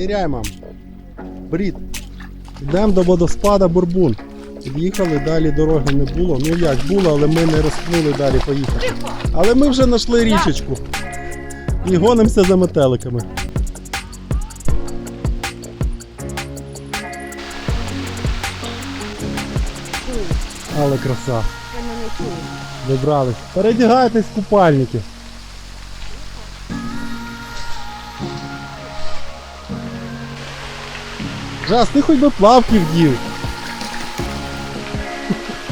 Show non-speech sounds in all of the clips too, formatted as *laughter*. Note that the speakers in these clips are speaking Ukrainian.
Ниряй, мам. Брід. Йдемо до водоспада Бурбун. Під'їхали, далі дороги не було. Ну як було, але ми не розпнули далі поїхати. Але ми вже знайшли річечку. І гонимося за метеликами. Але краса. Добрались. Передягайтесь в купальники. Жас, ти хоч би плавки вдів.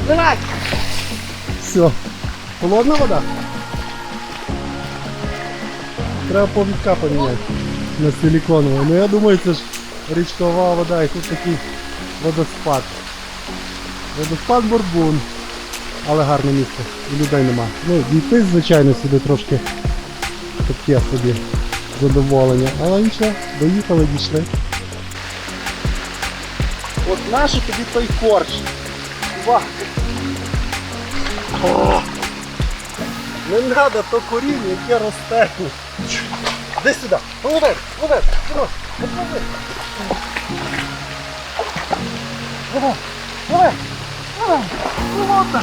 Давай. Все. Холодна вода? Треба повідка поміняти на силіконову. Ну я думаю, це ж річкова вода і тут такий водоспад. Водоспад Бурбун. Але гарне місце. І людей нема. Ну, дійти, звичайно, сюди трошки таке собі задоволення. Але нічого, доїхали, дійшли. От нащо тобі той корч? Ва! О! Не треба то коріння, яке росте. Де сюди? Ловер, ловер, сюди, ловер. Ловер, ловер, ловер, холодна,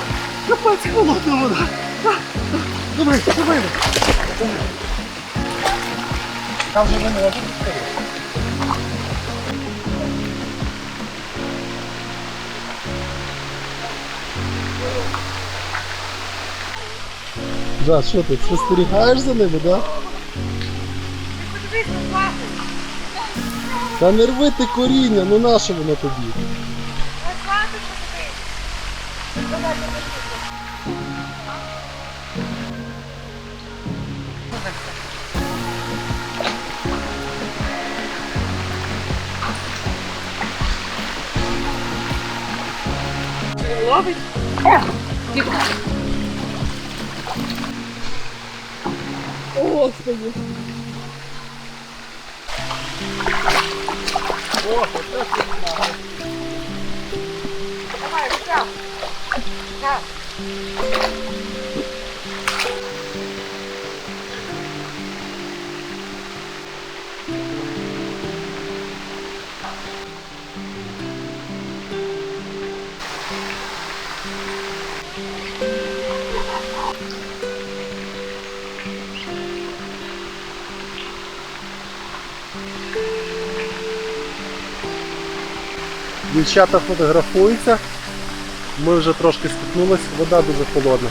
капець холодна вода. Давай, давай. Там вже не може Да, що ти спостерігаєш за ними, да? Та не рви ти коріння, ну нащо воно тобі? Ну класно, що подивись. Давай, давай, давай. Ловить? Тихо. О, Господи. Дівчата фотографуються. Ми вже трошки стикнулись, вода дуже холодна.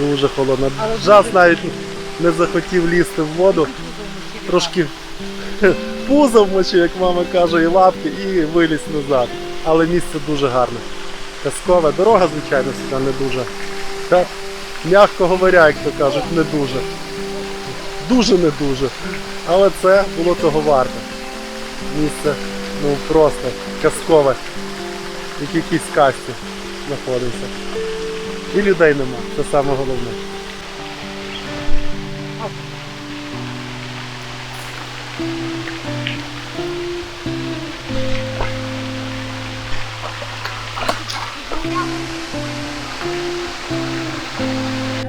Дуже холодна. Жас навіть не захотів лізти в воду. Трошки *laughs* пузо вмочив, як мама каже, і лапки, і виліз назад. Але місце дуже гарне. Казкове. Дорога, звичайно, сюди не дуже. Та, м'яко говоря, як то кажуть, не дуже. Дуже не дуже. Але це було того варте. Місце ну просто казкове. Як в якійсь касті знаходиться. І людей нема, це саме головне.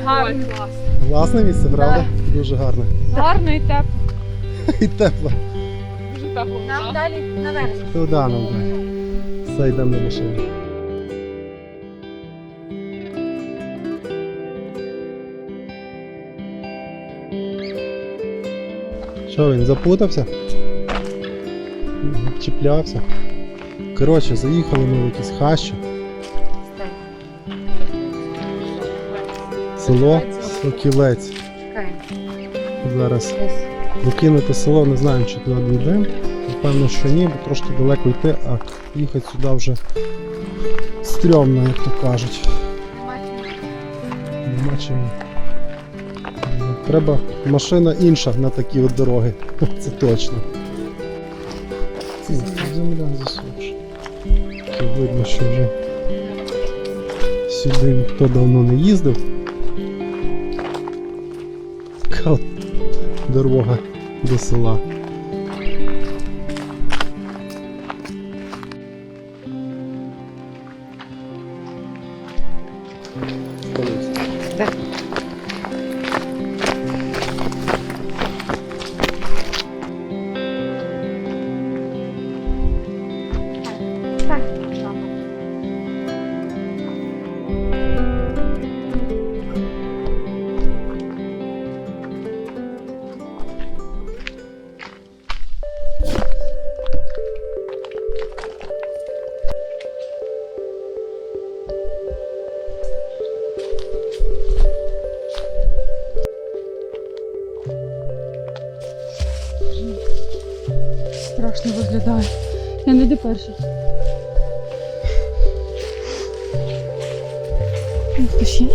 Гарно. Класне місце, правда? Дуже гарне. Гарно і тепло. *laughs* І тепло. Нам далі наверх. Туди нам дай. Все, йдемо на машину. Що він запутався? Чіплявся. Коротше, заїхали ми в якісь хащі. Село Сокілець. Зараз Покинути село, не знаємо, чи туди дійдемо. Напевно, що ні, бо трошки далеко йти, а їхати сюди вже стрьомно, як то кажуть. Нема чим. Треба машина інша на такі от дороги. *laughs* Це точно. Земля. Таке Видно, що вже сюди ніхто давно не їздив. Така от дорога до села. Хтось є?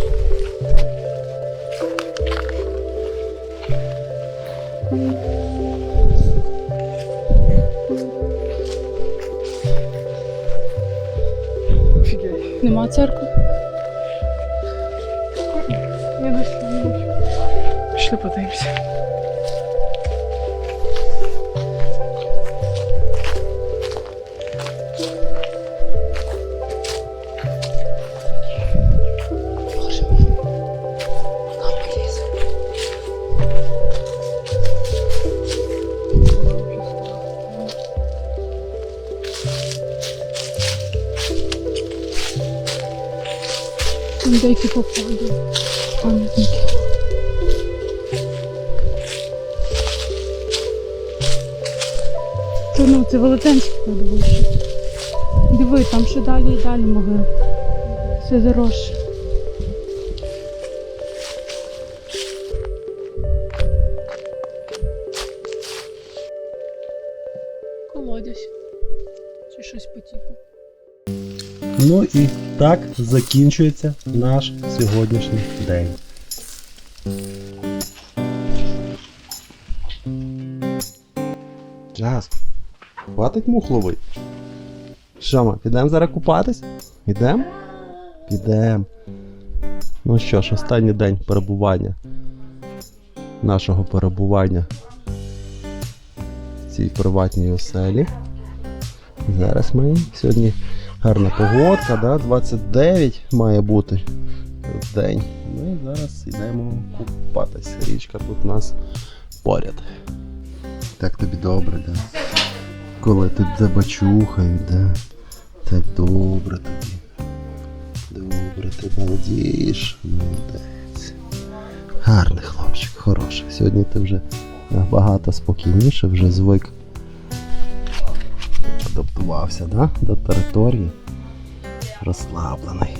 Нема церкви. Я дійшла, не. Пішли подивимося. Там деякі попадають. Пам'ятники. Це, ну, це велетенські кладовище. Диви, там ще далі і далі могли. Все заросше. Колодязь. Чи щось по типу. Ну і так закінчується наш сьогоднішній день. Час. Хватить мух ловить. Що ми, підемо зараз купатись? Підемо? Підемо. Ну що ж, останній день перебування. Нашого перебування в цій приватній оселі. Зараз ми сьогодні гарна погодка, да? 29 має бути в день. Ми зараз йдемо купатися. Річка тут у нас поряд. Так тобі добре, да? Коли тут тебе да? Так добре тобі. Добре, ти молодієш. Молодець. Гарний хлопчик, хороший. Сьогодні ти вже набагато спокійніше, вже звик адаптувався да? до території. Розслаблений.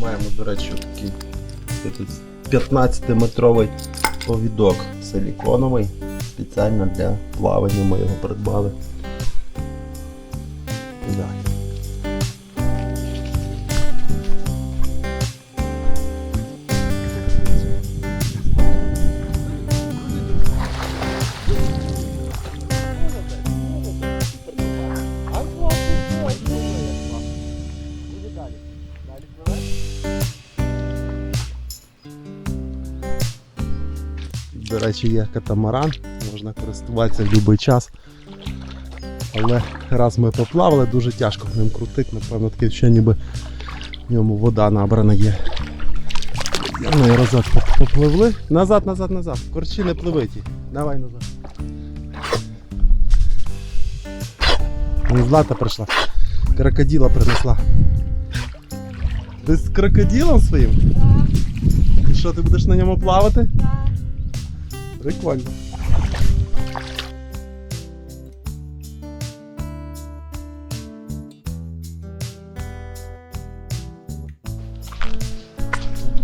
Маємо, до речі, такий 15-метровий повідок силіконовий. Спеціально для плавання ми його придбали. Речі, є катамаран, можна користуватися в будь-який час. Але раз ми поплавали, дуже тяжко ним крутити, напевно, таке ще ніби в ньому вода набрана є. Ну і разок попливли. Назад, назад, назад. Корчі не пливиті. Давай назад. Ну, Злата прийшла. Крокодила принесла. Ти з крокодилом своїм? І Що, ти будеш на ньому плавати? Прикольно.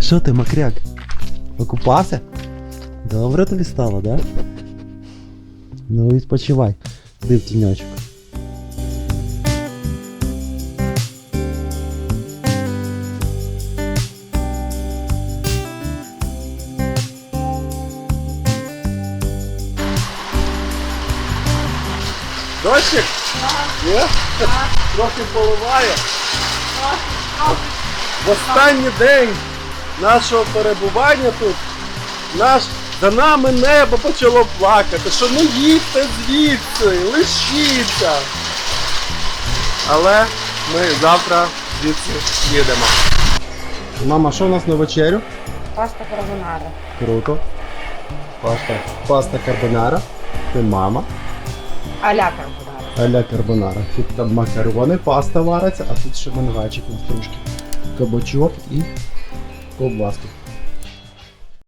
Що ти, макряк? Окупався? Добре тобі стало, да? Ну відпочивай. див в тіньочок. Дощик? Є? Трохи поливає. В останній день нашого перебування тут наш, за нами небо почало плакати, що ну їдьте звідси, лишіться. Але ми завтра звідси їдемо. Мама, що у нас на вечерю? Паста карбонара. Круто. Паста, паста карбонара. Ти мама. Аля карбонара. Аля карбонара. Тут там макарони, паста вариться, а тут ще нас трошки. Кабачок і ковбаски.